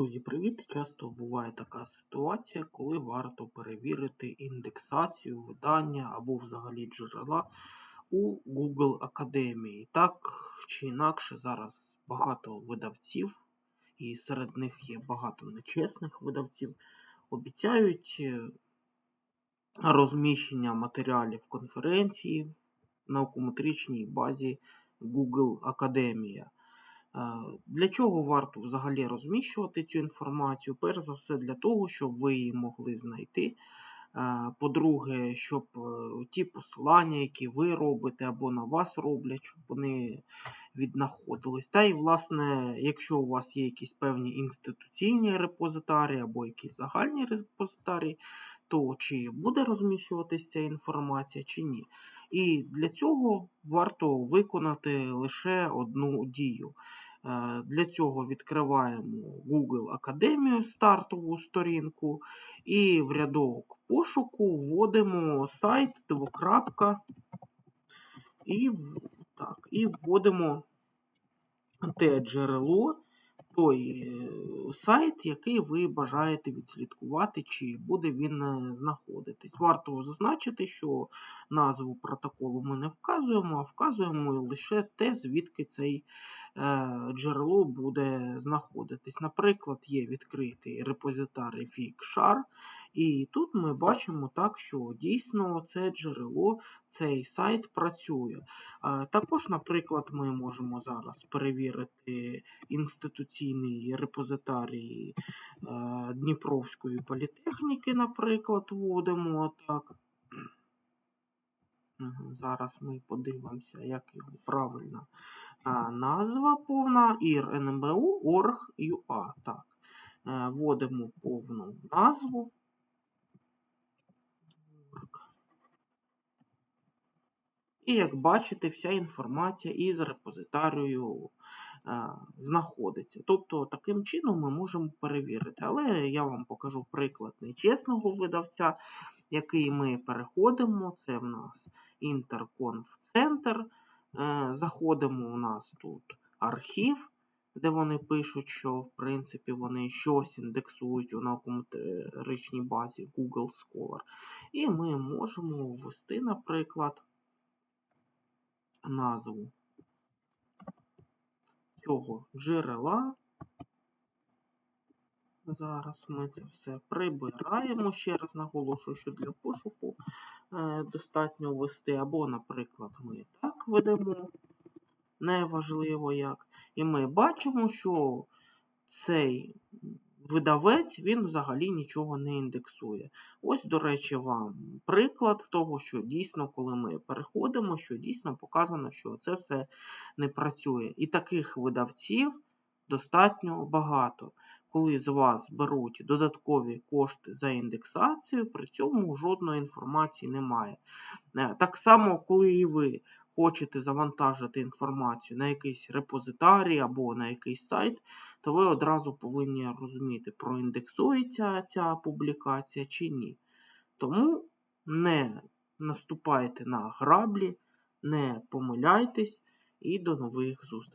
Друзі, привіт! Часто буває така ситуація, коли варто перевірити індексацію, видання або взагалі джерела у Google Академії. Так чи інакше, зараз багато видавців, і серед них є багато нечесних видавців, обіцяють е, розміщення матеріалів конференції в наукометричній базі Google Академія. Е, Для чого варто взагалі розміщувати цю інформацію? Перш за все, для того, щоб ви її могли знайти. Е, По-друге, щоб е, ті посилання, які ви робите або на вас роблять, щоб вони віднаходились. Та і, власне, якщо у вас є якісь певні інституційні репозитарії або якісь загальні репозитарії, то чи буде розміщуватися ця інформація, чи ні. І для цього варто виконати лише одну дію. Е, Для цього відкриваємо Google Академію стартову сторінку і в рядок пошуку вводимо сайт двокрапка і, так, і вводимо те джерело, той е, сайт, який ви бажаєте відслідкувати, чи буде він е, знаходитись. Варто зазначити, що назву протоколу ми не вказуємо, а вказуємо лише те, звідки цей джерело буде знаходитись. Наприклад, є відкритий репозитарій FigShare, і тут ми бачимо так, що дійсно це джерело, цей сайт працює. Е, Також, наприклад, ми можемо зараз перевірити інституційний репозитарій е, Дніпровської політехніки, наприклад, вводимо так. Зараз ми подивимося, як його правильна а, назва повна IRNBU.org.ua. Так. Е, Вводимо повну назву. І як бачите, вся інформація із репозитарію е, знаходиться. Тобто таким чином ми можемо перевірити. Але я вам покажу приклад нечесного видавця, який ми переходимо. Це в нас Interconf-центр. Е, Заходимо у нас тут архів, де вони пишуть, що в принципі вони щось індексують у наукометричній базі Google Scholar. І ми можемо ввести, наприклад, назву цього джерела. Зараз ми це все прибираємо. Ще раз наголошую, що для пошуку е, достатньо ввести, або, наприклад, ми так ведемо, неважливо як. І ми бачимо, що цей видавець він взагалі нічого не індексує. Ось, до речі, вам приклад того, що дійсно, коли ми переходимо, що дійсно показано, що це все не працює. І таких видавців достатньо багато. Коли з вас беруть додаткові кошти за індексацію, при цьому жодної інформації немає. Е, Так само, коли і ви хочете завантажити інформацію на якийсь репозитарій або на якийсь сайт, то ви одразу повинні розуміти, проіндексується ця публікація чи ні. Тому не наступайте на граблі, не помиляйтесь і до нових зустрічей.